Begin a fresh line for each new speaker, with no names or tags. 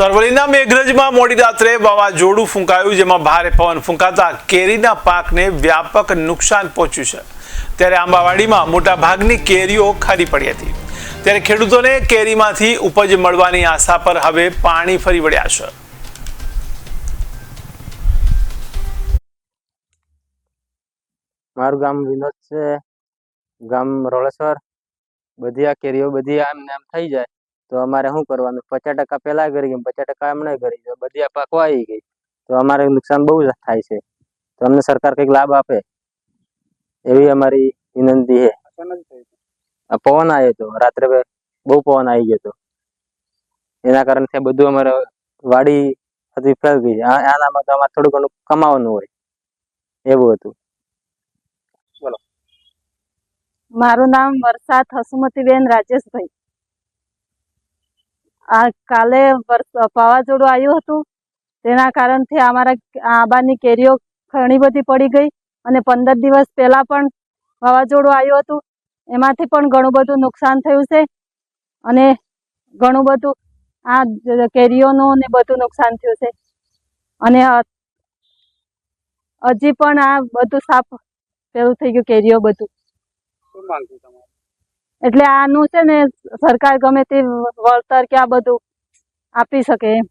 અરવલ્લીના મેઘરજમાં મોડી રાત્રે વાવાઝોડું ફૂંકાયું, જેમાં ભારે પવન ફૂંકાતા કેરીના પાકને વ્યાપક નુકસાન પહોંચ્યું છે. ત્યારે આંબાવાડીમાં મોટા ભાગની કેરીઓ ખરી પડી હતી. ત્યારે ખેડૂતોને કેરીમાંથી ઉપજ મળવાની આશા પર હવે પાણી ફરી વળ્યા છે.
મારું ગામ વિનોદ છે. ગામ રોળેશ્વર. બધી આ કેરીઓ બધી આમ ને આમ થઈ જાય. તો અમારે શું કરવાનું? પચાસ ટકા પહેલા કરી ગઈ પચાસ ટકા એમણે કરી તો બધી આ પાકવા આવી ગઈ. તો અમારે નુકસાન બહુ જ થાય છે. તો અમને સરકાર કંઈક લાભ આપે. એવી અમારી વિનંતી છે. આ પવન આવ્યો હતો રાત્રે બહુ પવન આવી ગયો હતો એના કારણે બધું અમારે વાડી હતી ફેલ ગઈ આ- આનામાં તો અમારે થોડું ઘણું કમાવાનું હોય. એવું હતું.
મારું નામ વરસાદ હસુમતીબેન રાજેશભાઈ. આ કાલે વાવાઝોડું આવ્યું હતું. તેના કારણથી અમારા આંબાની કેરીઓ ઘણી બધી પડી ગઈ અને પંદર દિવસ પહેલાં પણ વાવાઝોડું આવ્યું હતું. એમાંથી પણ ઘણું બધું નુકસાન થયું છે અને ઘણું બધું આ કેરીઓનું ને બધું નુકસાન થયું છે. અને હજી પણ આ બધું સાફ, પેલું થઈ ગયું, કેરીઓ બધું. એટલે આનું છે ને સરકાર ગમે તે વળતર કે આ બધું આપી શકે એમ.